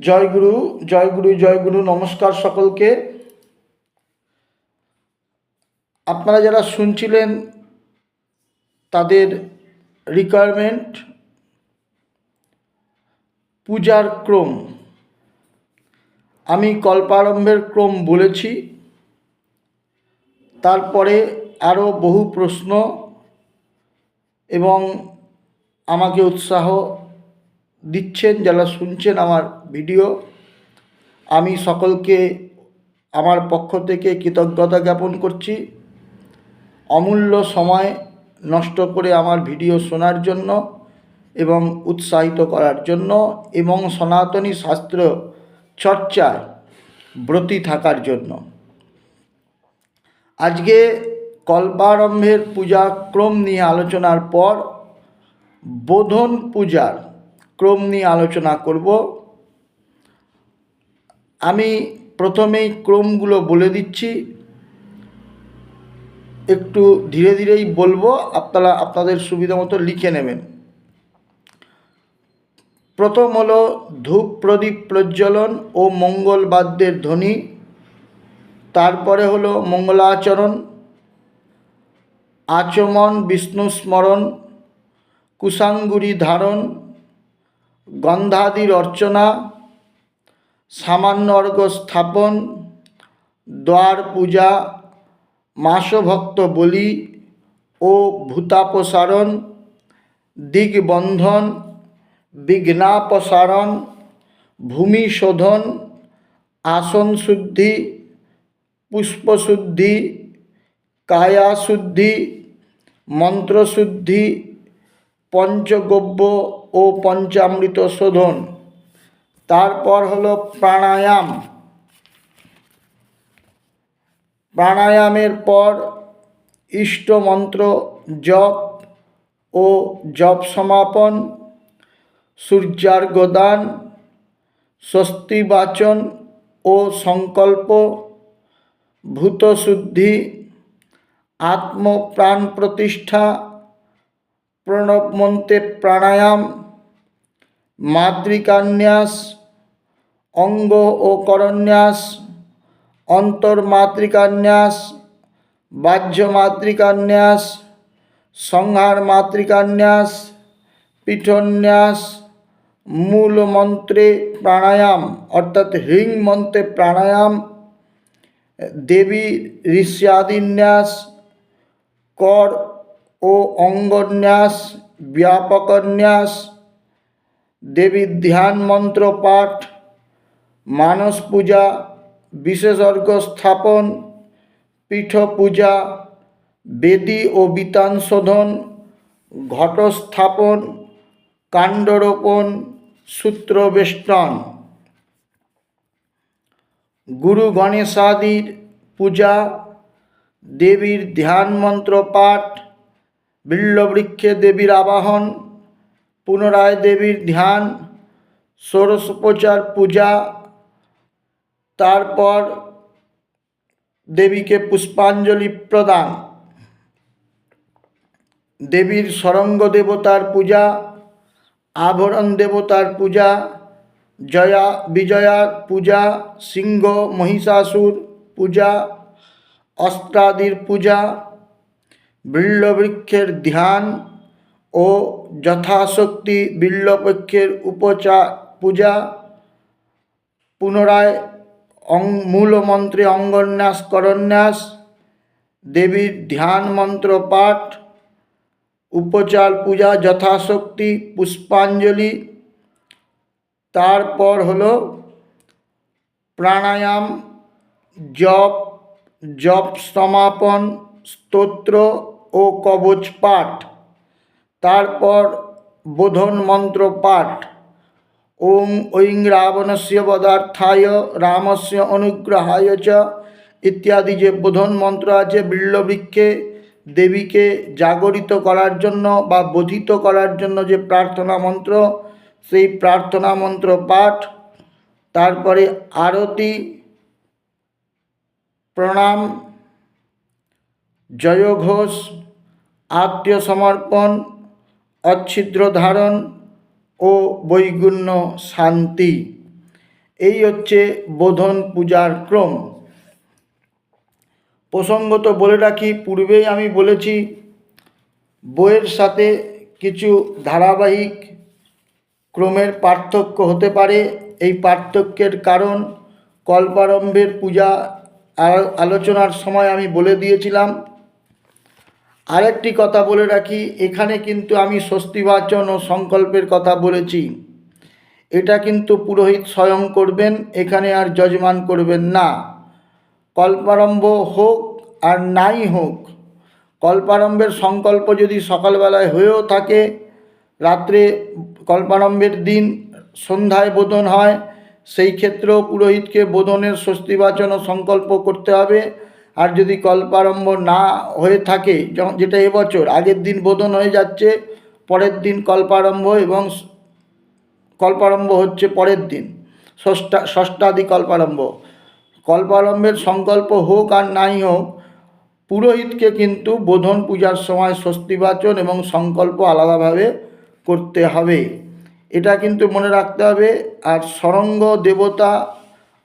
জয় গুরু জয় গুরু জয় গুরু নমস্কার সকলকে। আপনারা যারা শুনছিলেন তাদের রিকোয়ারমেন্ট পূজার ক্রম। আমি কল্পারম্ভের ক্রম বলেছি। তারপরে আরও বহু প্রশ্ন এবং আমাকে উৎসাহ দিচ্ছেন, যারা শুনছেন আমার ভিডিও, আমি সকলকে আমার পক্ষ থেকে কৃতজ্ঞতা জ্ঞাপন করছি। অমূল্য সময় নষ্ট করে আমার ভিডিও শোনার জন্য এবং উৎসাহিত করার জন্য এবং সনাতনী শাস্ত্র চর্চায় ব্রতী থাকার জন্য। আজকে কল্পারম্ভের পূজাক্রম নিয়ে আলোচনার পর বোধন পূজার ক্রম নিয়ে আলোচনা করব। আমি প্রথমেই ক্রমগুলো বলে দিচ্ছি। একটু ধীরে ধীরেই বলব, আপনারা আপনাদের সুবিধা মতো লিখে নেবেন। প্রথম হলো, ধূপ প্রদীপ প্রজ্বলন ও মঙ্গল বাদ্যের ধ্বনি। তারপরে হলো, মঙ্গলাচরণ, আচমন, বিষ্ণু স্মরণ কুশাঙ্গুরি ধারণ গন্ধাদির অর্চনা, সামান্য অর্ঘ স্থাপন, দ্বার পূজা, মাসভক্ত বলি ও ভূতাপসারণ, দিগবন্ধন, বিঘ্নাপসারণ ভূমি শোধন আসন শুদ্ধি পুষ্পশুদ্ধি, কায়াশুদ্ধি, মন্ত্রশুদ্ধি, পঞ্চগব্য ও পঞ্চামৃত শোধন। তারপর হলো প্রাণায়াম। প্রাণায়ামের পর ইষ্টমন্ত্র, জপ ও জপ সমাপন সূর্যার্ঘদান স্বস্তিবাচন ও সংকল্প ভূতশুদ্ধি আত্মপ্রাণ প্রতিষ্ঠা প্রণব মন্ত্রে প্রাণায়াম মাতৃকান্যাস, অঙ্গ ও করন্যাস, অন্তর্মাতৃকান্যাস বাহ্য মাতৃকান্যাস সংহার মাতৃকান্যাস পীঠন্যাস মূল মন্ত্রে প্রাণায়াম, অর্থাৎ হ্রিং মন্ত্রে প্রাণায়াম, দেবী ঋষ্যাদিন্যাস, কর ও অঙ্গন্যাস, ব্যাপকন্যাস দেবীর ধ্যান মন্ত্র পাঠ, মানস পূজা বিশেষর্ঘ স্থাপন, পীঠ পূজা, বেদী ও বিতান শোধন ঘটস্থাপন কাণ্ডরোপণ সূত্রবেষ্টন গুরু গণেশাদির পূজা, দেবীর ধ্যান মন্ত্র পাঠ, বিল্লবৃক্ষে দেবীর আবাহন পুনরায় দেবীর ধ্যান ষোড়শোপচার পূজা, তারপর দেবীকে পুষ্পাঞ্জলি প্রদান। দেবীর সরঙ্গ দেবতার পূজা, আভরণ দেবতার পূজা, জয়া, বিজয়ার পূজা, সিংহ, মহিষাসুর পূজা অস্ত্রাদির পূজা, বিল্লবৃক্ষের ধ্যান ও যথাশক্তি বিল্লপক্ষের উপচা পূজা পুনরায় অং মূল মন্ত্রে অঙ্গন্যাস, করন্যাস, দেবীর ধ্যান মন্ত্র পাঠ, উপচার পূজা, যথাশক্তি, পুষ্পাঞ্জলি। তারপর হলো প্রাণায়াম, জপ জপ সমাপন, স্তোত্র ও কবচ পাঠ। তারপর বোধন মন্ত্র পাঠ ওং ঐং রাবণস্য পদার্থায় রামস্য অনুগ্রহায় চ ইত্যাদি যে বোধন মন্ত্র আছে বিল্লবৃক্ষে দেবীকে জাগরিত করার জন্য বা বোধিত করার জন্য যে প্রার্থনা মন্ত্র, সেই প্রার্থনা মন্ত্র পাঠ। তারপরে আরতি, প্রণাম, জয়ঘোষ আত্মীয় সমর্পণ অচ্ছিদ্র ধারণ ও বৈগুণ্য শান্তি। এই হচ্ছে বোধন পূজার ক্রম। প্রসঙ্গত বলে রাখি, পূর্বেই আমি বলেছি, বইয়ের সাথে কিছু ধারাবাহিক ক্রমের পার্থক্য হতে পারে। এই পার্থক্যের কারণ কল্পারম্ভের পূজা আলোচনার সময় আমি বলে দিয়েছিলাম। আরেকটি কথা বলে রাখি, এখানে কিন্তু আমি স্বস্তিবাচন ও সংকল্পের কথা বলেছি। এটা কিন্তু পুরোহিত স্বয়ং করবেন, এখানে আর যজমান করবেন না। কল্পারম্ভ হোক আর নাই হোক, কল্পারম্ভের সংকল্প যদি সকালবেলায় হয়েও থাকে, রাত্রে কল্পারম্ভের দিন সন্ধ্যায় বোধন হয়, সেই ক্ষেত্রেও পুরোহিতকে বোধনের স্বস্তিবাচন ও সংকল্প করতে হবে। আর যদি কল্পারম্ভ না হয়ে থাকে যেটা এবছর, আগের দিন বোধন হয়ে যাচ্ছে, পরের দিন কল্পারম্ভ এবং কল্পারম্ভ হচ্ছে পরের দিন, ষষ্ঠা, ষষ্ঠাদি কল্পারম্ভ। কল্পারম্ভের সংকল্প হোক আর নাই হোক, পুরোহিতকে কিন্তু বোধন পূজার সময় স্বস্তিবাচন এবং সংকল্প আলাদাভাবে করতে হবে। এটা কিন্তু মনে রাখতে হবে। আর সরঙ্গ দেবতা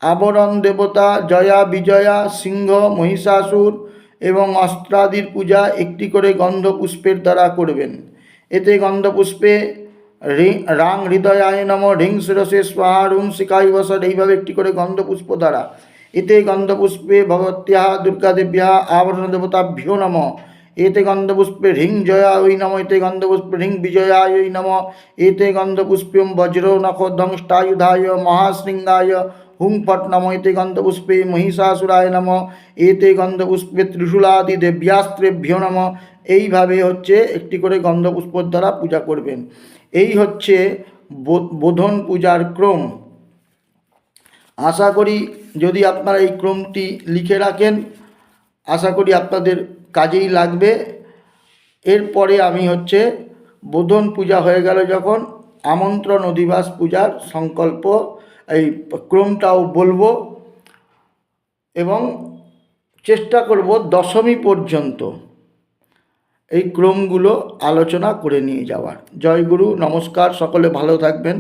আবরণ দেবতা, জয়া বিজয়া, সিংহ, মহিষাসুর এবং অস্ত্রাদির পূজা একটি করে গন্ধপুষ্পের দ্বারা করবেন। এতে গন্ধপুষ্পে রি- হৃদয়ায় নম ঢিং শিরসে স্বাহা, রুং শিকাই বসদ এইভাবে একটি করে গন্ধপুষ্প দ্বারা। এতে গন্ধপুষ্পে ভগবত্যাহ, দুর্গাদেব্যা, আবরণ দেবতাভ্যো নম। এতে গন্ধপুষ্পে হ্রিং জয়া ওই নম, এতে গন্ধপুষ্পে হ্রিং বিজয়ায় ওই নম। এতে গন্ধপুষ্পম বজ্র নখ দংষ্টায়ুধায় মহাশৃঙ্গায় হুং ফট নম এতে গন্ধপুষ্পে মহিষাসুরায় নম। এতে গন্ধপুষ্পে ত্রিশূলাদি দেব্যাস্ত্রেভ্য নম। এইভাবে হচ্ছে একটি করে গন্ধপুষ্পর দ্বারা পূজা করবেন। এই হচ্ছে বোধন পূজার ক্রম। আশা করি যদি আপনারা এই ক্রমটি লিখে রাখেন, আশা করি আপনাদের কাজেই লাগবে। এরপরে আমি হচ্ছে বোধন পূজা হয়ে গেল যখন আমন্ত্রণ অধিবাস পূজার সংকল্প এই ক্রমটাও বলব এবং চেষ্টা করব দশমী পর্যন্ত এই ক্রমগুলো আলোচনা করে নিয়ে যাওয়ার। জয়গুরু নমস্কার, সকলে ভালো থাকবেন।